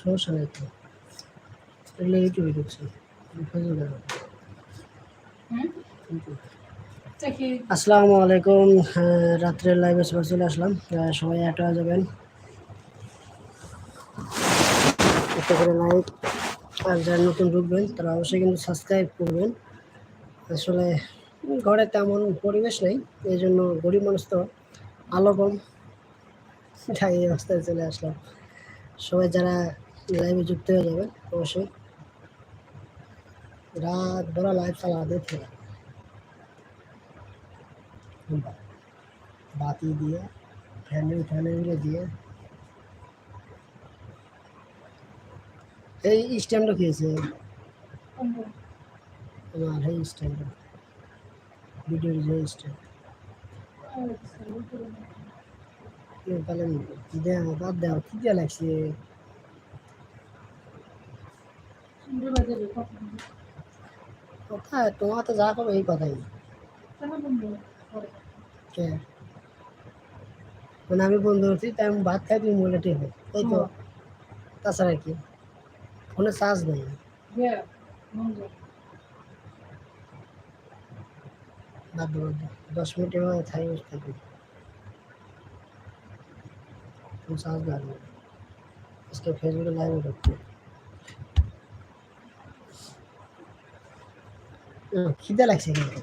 সমস্যা নেই তো। এগুলো। হুম? ইউটিউব। দেখি। আসসালামু আলাইকুম। হ্যাঁ, রাত্রের লাইভে সবাই চলে আসলাম। সবাই অ্যাড হয়ে যাবেন। একটা করে লাইক আর যারা নতুন ঢুকবেন তারা অবশ্যই কিন্তু সাবস্ক্রাইব করবেন। আসলে ঘরে তেমন পরিবেশ নেই এই জন্য গরিব মানুষ তো আলো কম। তাই এই অবস্থায় চলে আসলাম। সবাই যারা লাইভে যুক্ত হয়ে যাবেন, অবশ্যই রাত ভরা লাইভ চালা দেখে বাতি দিয়ে ফ্যানের ফ্যানগুলো দিয়ে। এই স্ট্যান্ডটা খেয়েছে আমার এই স্ট্যান্ডটা ভিডিওর যে স্ট্যান্ড তাহলে দেও বাদ দেও কি দিয়ে লাগছে কোথায় তোমার তো যা করবে এই কথাই কে মানে আমি বন্ধু করছি তাই আমি ভাত খাই তুমি বলে ঠিক এই তো তাছাড়া কি ফোনে চার্জ নেই বাদ দাও, বাদ দাও। দশ মিনিটের মধ্যে থাই বসে থাকবে ফোন চার্জ লাগবে আজকে ফেসবুকে লাইভে ঢুকছে হুম, খিদে লাগছে কিন্তু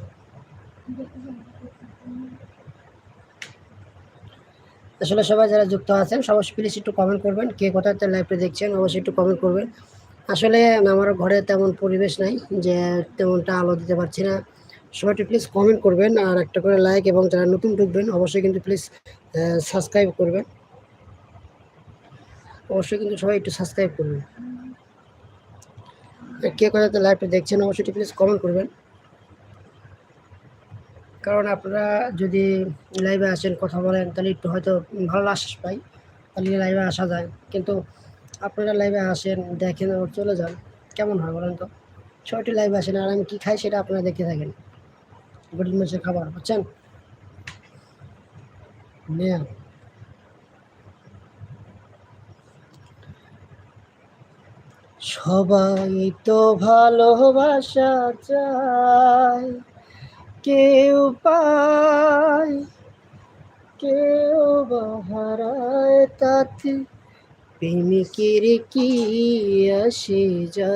আসলে সবাই যারা যুক্ত আছেন সবাই প্লিজ একটু কমেন্ট করবেন কে কোথাতে লাইভটা দেখছেন অবশ্যই একটু কমেন্ট করবেন আসলে আমার ঘরে তেমন পরিবেশ নাই যে তেমনটা আলো দিতে পারছি না। সবাই একটু প্লিজ কমেন্ট করবেন আর একটা করে লাইক এবং যারা নতুন ঢুকবেন অবশ্যই কিন্তু প্লিজ সাবস্ক্রাইব করবেন। অবশ্যই কিন্তু সবাই একটু সাবস্ক্রাইব করবেন। কে কোথাতে লাইভটা দেখছেন, অবশ্যই প্লিজ কমেন্ট করবেন। কারণ আপনারা যদি লাইভে আসেন, কথা বলেন, তাহলে একটু হয়তো ভালো আশ্বাস পাই। তাহলে লাইভে আসা যায়। কিন্তু আপনারা লাইভে আসেন, দেখেন আর চলে যান, কেমন হয় বলেন তো? ছয়টি লাইভে আসেন, আর আমি কী খাই সেটা আপনারা দেখে থাকেন। গরিব মানুষের খাবার, বুঝছেন? নেন সবাই তো ভালোবাসা চায়। কেউ পায়, কেউ বা হারায় তাতে প্রেমিকের কি আসে যায়।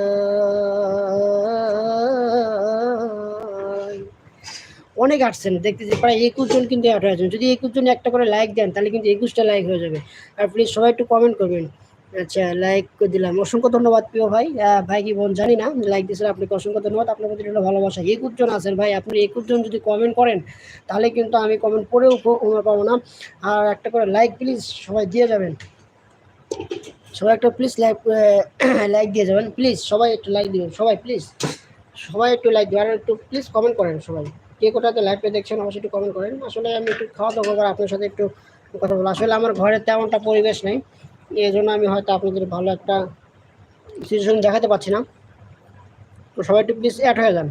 অনেক আসছেন, দেখতেছি প্রায় একুশ জন কিন্তু অ্যাড হয়েছেন যদি একুশ জন একটা করে লাইক দেন, তাহলে কিন্তু একুশটা লাইক হয়ে যাবে। আর প্লিজ সবাই একটু কমেন্ট করবেন। আচ্ছা লাইক করে দিলাম। অসংখ্য ধন্যবাদ প্রিয় ভাই। ভাই কি বোন জানি না লাইক দিয়েছেন আপনাকে অসংখ্য ধন্যবাদ। আপনার প্রতি ভালোবাসা। একুশ জন আছেন ভাই, আপনি একুশ জন যদি কমেন্ট করেন, তাহলে কিন্তু আমি কমেন্ট পড়েও পাবো না। আর একটা করে লাইক প্লিজ সবাই দিয়ে যাবেন। সবাই একটা প্লিজ লাইক লাইক দিয়ে যাবেন। প্লিজ সবাই একটু লাইক দিবেন। সবাই প্লিজ সবাই একটু লাইক দিবেন। আর একটু প্লিজ কমেন্ট করেন সবাই। কে কোথাতে লাইভে দেখছেন, অবশ্যই একটু কমেন্ট করেন। আসলে আমি একটু খাওয়া দাওয়া আপনার সাথে একটু কথা বলব। আসলে আমার ঘরে তেমনটা পরিবেশ নেই। এই জন্য আমি হয়তো আপনাদের ভালো একটা সিচুয়েশন দেখাতে পারছি না। তো সবাই একটু প্লিজ অ্যাড হয়ে যান।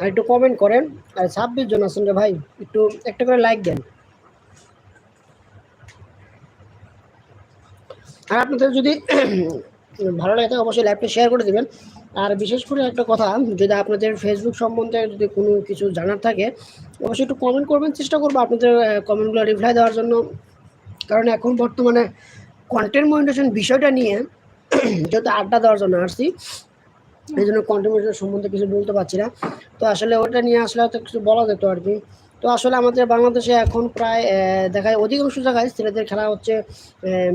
আর একটু কমেন্ট করেন। আর ছাব্বিশ জন আছেন রে ভাই, একটু একটা করে লাইক দেন। আর আপনাদের যদি ভালো লাগে থাকে অবশ্যই লাইভটা শেয়ার করে দেবেন। আর বিশেষ করে একটা কথা, যদি আপনাদের ফেসবুক সম্বন্ধে যদি কোনো কিছু জানার থাকে, অবশ্যই একটু কমেন্ট করবেন। চেষ্টা করব আপনাদের কমেন্টগুলো রিপ্লাই দেওয়ার জন্য। কারণ এখন বর্তমানে কন্টেন্ট মনিটেশন বিষয়টা নিয়ে যেহেতু আড্ডা দেওয়ার জন্য আসছি এই জন্য কন্টেন্ট মনিটেশন সম্বন্ধে কিছু বলতে পারছি না। তো আসলে ওটা নিয়ে আসলে হয়তো কিছু বলা যেত আর কি। তো আসলে আমাদের বাংলাদেশে এখন প্রায় দেখা যায় অধিকাংশ জায়গায় ছেলেদের খেলা হচ্ছে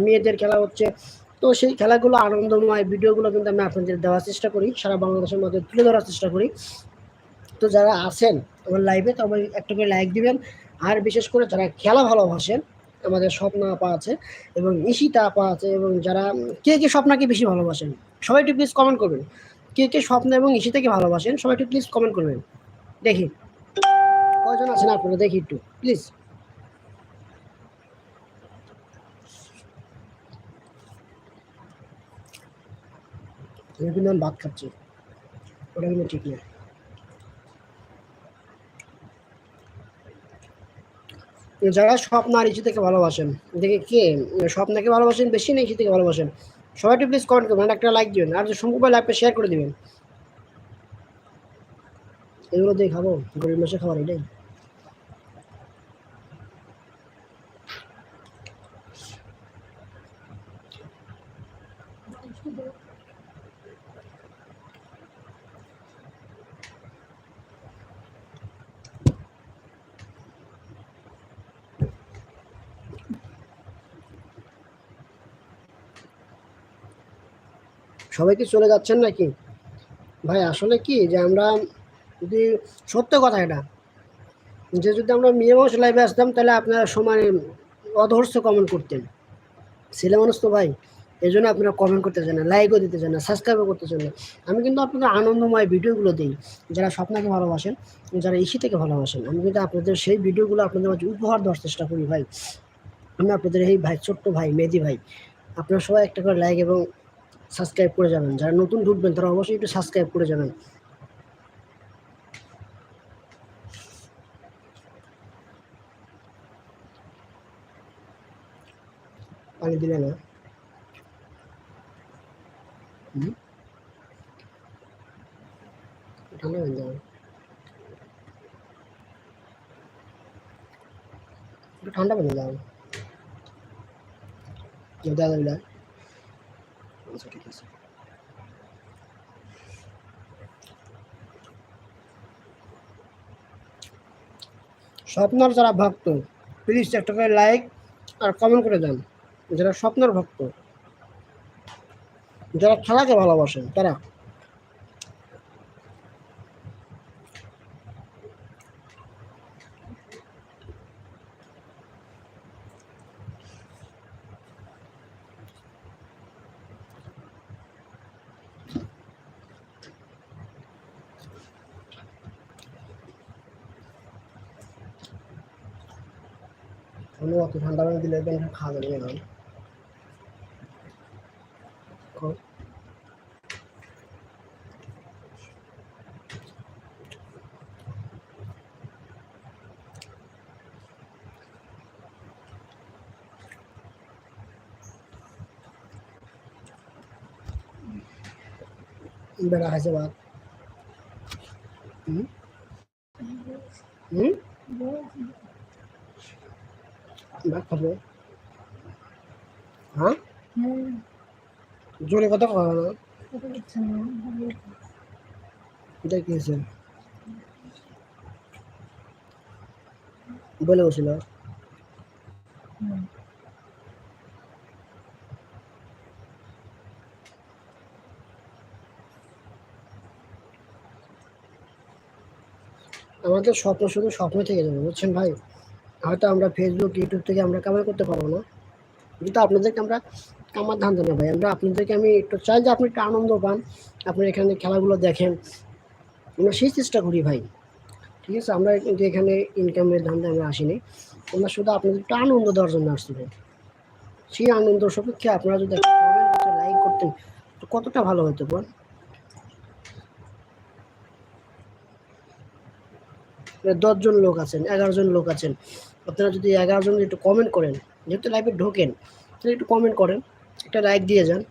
মেয়েদের খেলা হচ্ছে। তো সেই খেলাগুলো আনন্দময় ভিডিওগুলো কিন্তু আমি আপনাদের দেওয়ার চেষ্টা করি, সারা বাংলাদেশের মধ্যে তুলে ধরার চেষ্টা করি। তো যারা আছেন আমার লাইভে তবে একটা করে লাইক দিবেন। আর বিশেষ করে যারা খেলা ভালোবাসেন আমাদের স্বপ্ন আপা আছে এবং ঈশিতা আপা আছে এবং যারা, কে কে স্বপ্নাকে বেশি ভালোবাসেন? সবাই একটু প্লিজ কমেন্ট করবেন। কে কে স্বপ্ন এবং ঈশিতাকে ভালোবাসেন, সবাই একটু প্লিজ কমেন্ট করবেন। দেখি। কয়জন আছেন আপনারা? দেখি একটু। প্লিজ ভাত খাচ্ছি। ওটা কিন্তু ঠিক না। যারা স্বপ্ন আর ইসি থেকে ভালোবাসেন, দেখে কে স্বপ্নকে ভালোবাসেন, বেশি না ইসি থেকে ভালোবাসেন, সবাই প্লিজ কমেন্ট করবেন, একটা লাইক দিবেন, আর সম্ভব লাইভটা শেয়ার করে দিবেন। এগুলো দিয়ে খাব, গরিব মাসে খাবার, এটাই। সবাই কি চলে যাচ্ছেন নাকি? ভাই, আসলে কি যে আমরা যদি, সত্য কথা এটা, যে যদি আমরা মেয়ে মানুষ লাইভে আসতাম, তাহলে আপনারা সমানে অধর্ষ কমেন্ট করতেন। ছেলে মানুষ তো ভাই এই জন্য আপনারা কমেন্ট করতে চান না লাইকও দিতে চান না সাবস্ক্রাইবও করতে চান না। আমি কিন্তু আপনাদের আনন্দময় ভিডিওগুলো দিই, যারা স্বপ্নকে ভালোবাসেন, যারা ইসি থেকে ভালোবাসেন, আমি কিন্তু আপনাদের সেই ভিডিওগুলো আপনাদের মাঝে উপহার দেওয়ার চেষ্টা করি ভাই। আমি আপনাদের এই ভাই, ছোট্ট ভাই মেদি ভাই, আপনারা সবাই একটা করে লাইক এবং সাবস্ক্রাইব করে যাবেন যারা নতুন ঢুকবেন, তারা অবশ্যই একটু সাবস্ক্রাইব করে যাবেন পানি দিলে না? ঠান্ডা হয়ে যাবে। ঠান্ডা পানি যাবে দাদা। আচ্ছা ঠিক আছে। স্বপ্নর যারা ভক্ত প্লিজ একটা করে লাইক আর কমেন্ট করে দেন। যারা স্বপ্নর ভক্ত, যারা খেলাকে ভালোবাসেন, তারা আমি অত ঠান্ডা পানি দিলে একদম খাওয়া যাবে না। বেড়া খাইছে ভাত। হুম? হুম? ভাত খাবে হ্যাঁ? জোরে কথা কথা না। এটা কি হয়েছে? বলে বসছিল আমাদের স্বপ্ন শুধু স্বপ্ন থেকে যাবে, বুঝছেন ভাই? হয়তো আমরা ফেসবুক ইউটিউব থেকে আমরা কামাই করতে পারব না। কিন্তু আপনাদেরকে আমরা কামার ধান দেবো ভাই। আমরা আপনাদেরকে আমি একটু চাই যে আপনি একটু আনন্দ পান, আপনি এখানে খেলাগুলো দেখেন। আমরা সেই চেষ্টা করি ভাই। ঠিক আছে, আমরা কিন্তু এখানে ইনকামের ধান্দা আমরা আসিনি। আমরা শুধু আপনাদের একটু আনন্দ দেওয়ার জন্য আসছি ভাই। সেই আনন্দ সপক্ষে আপনারা যদি লাইক করতেন কতটা ভালো হতো বল? দশজন লোক আছেন এগারো জন লোক আছেন। আপনারা যদি এগারো জন একটু কমেন্ট করেন, যেহেতু লাইভে ঢোকেন, তাহলে একটু কমেন্ট করেন, একটা লাইক দিয়ে যান।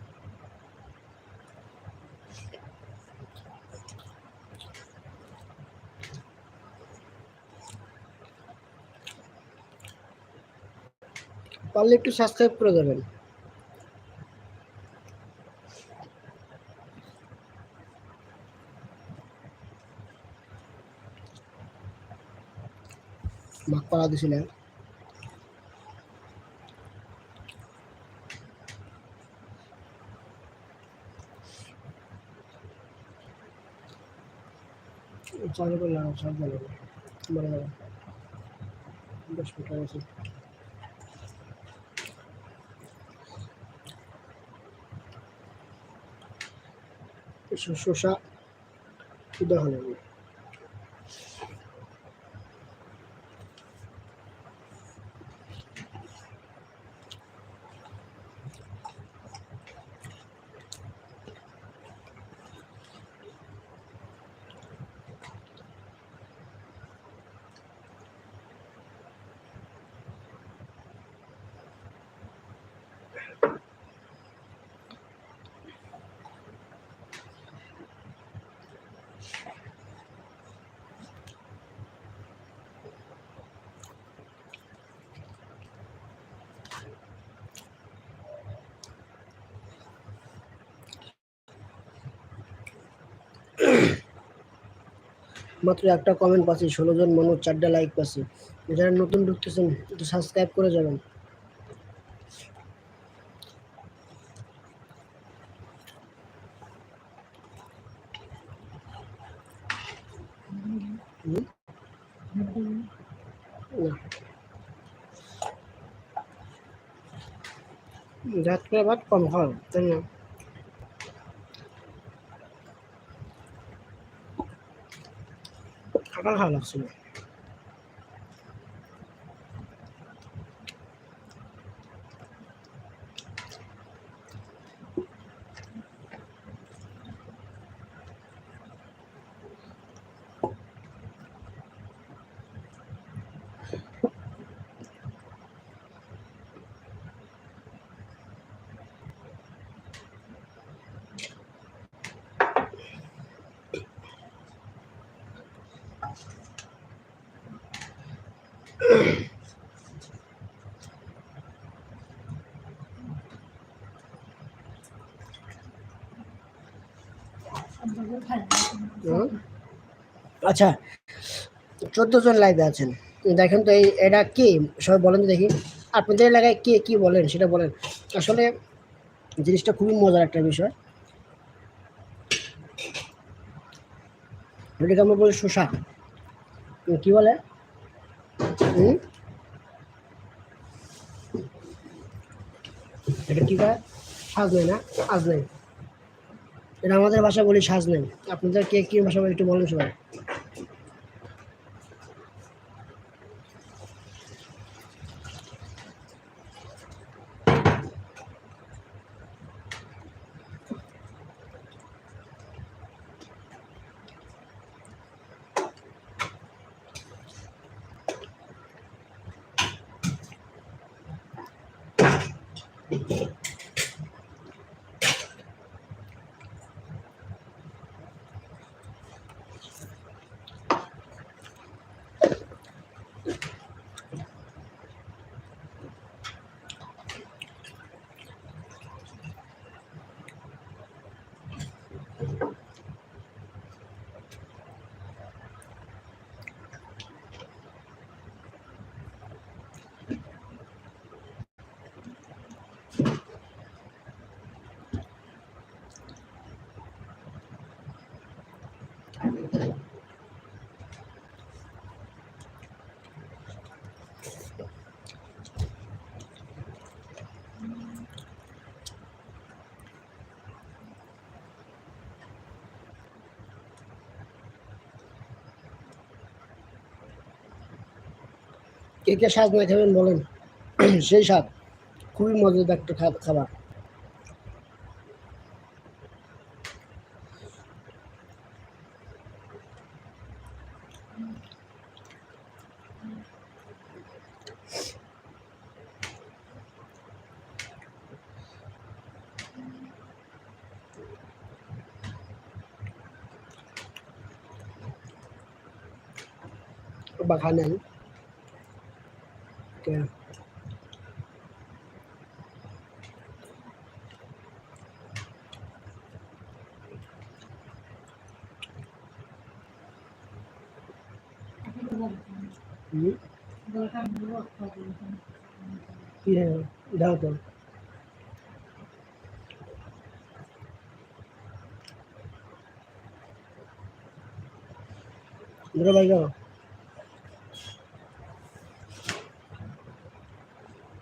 পারলে একটু সাবস্ক্রাইব করে দেবেন। মাক পাড়া দিছিলেন। চালু করলাম সব মিটার আছে শসা শুধু মাত্র একটা কমেন্ট পাচ্ছি, ষোলো জন মানুষ, চারটা লাইক পাচ্ছি। যারা নতুন ঢুকতেছেন, একটু সাবস্ক্রাইব করে যাবেন? না। ভাত কম হয়, তাই না? খাবার খাওয়া লাগছিল আচ্ছা চোদ্দ জন লাইভে আছেন। দেখেন তো এই এটা কি? সবাই বলেন দেখি। আপনাদের এলাকায় কে, কি বলেন? সেটা বলেন। আসলে জিনিসটা খুবই মজার একটা বিষয়। এটাকে আমরা বলি শোষা কি বলে? এটা কি কয় সাজ নেই না আজ এটা আমাদের ভাষা বলি সাজ নেই আপনাদের কে কি ভাষা বলে একটু বলেন সবাই। কে কে স্বাদ না খাবেন বলেন? সেই স্বাদ। খুবই মজাদার একটা খাবার। বা খান নেন কে হুম কি হ্যাঁ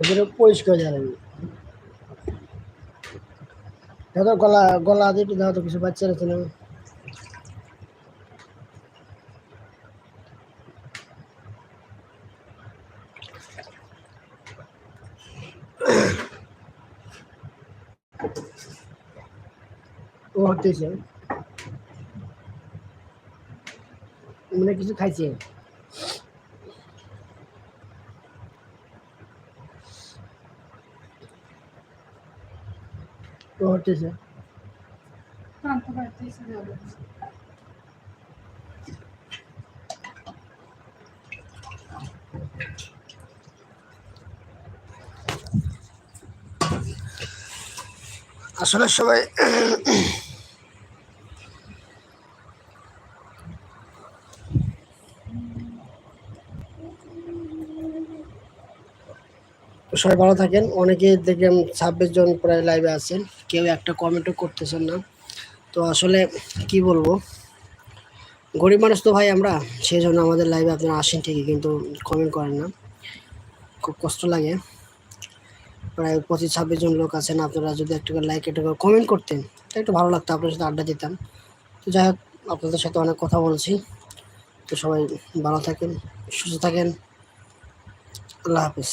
ওদের পরিষ্কার জানেন দাদা গলা গলা দিয়ে দাও তো কিছু বাচ্চা আছে না ও হতেছে মানে কিছু খাইছে। তো আনতে আসলে সবাই সবাই ভালো থাকেন। অনেকে দেখলাম ছাব্বিশ জন প্রায় লাইভে আছেন। কেউ একটা কমেন্টও করতেছেন না। তো আসলে কি বলব? গরিব মানুষ তো ভাই আমরা সেই জন্য আমাদের লাইভে আপনারা আসেন ঠিকই, কিন্তু কমেন্ট করেন না। খুব কষ্ট লাগে। প্রায় পঁচিশ, ছাব্বিশ জন লোক আছেন, আপনারা যদি একটু লাইক একটু করে কমেন্ট করতেন একটু ভালো লাগতো, আপনার সাথে আড্ডা দিতাম। তো যাই হোক, আপনাদের সাথে অনেক কথা বলছি। তো সবাই ভালো থাকেন, সুস্থ থাকেন। আল্লাহ হাফিজ।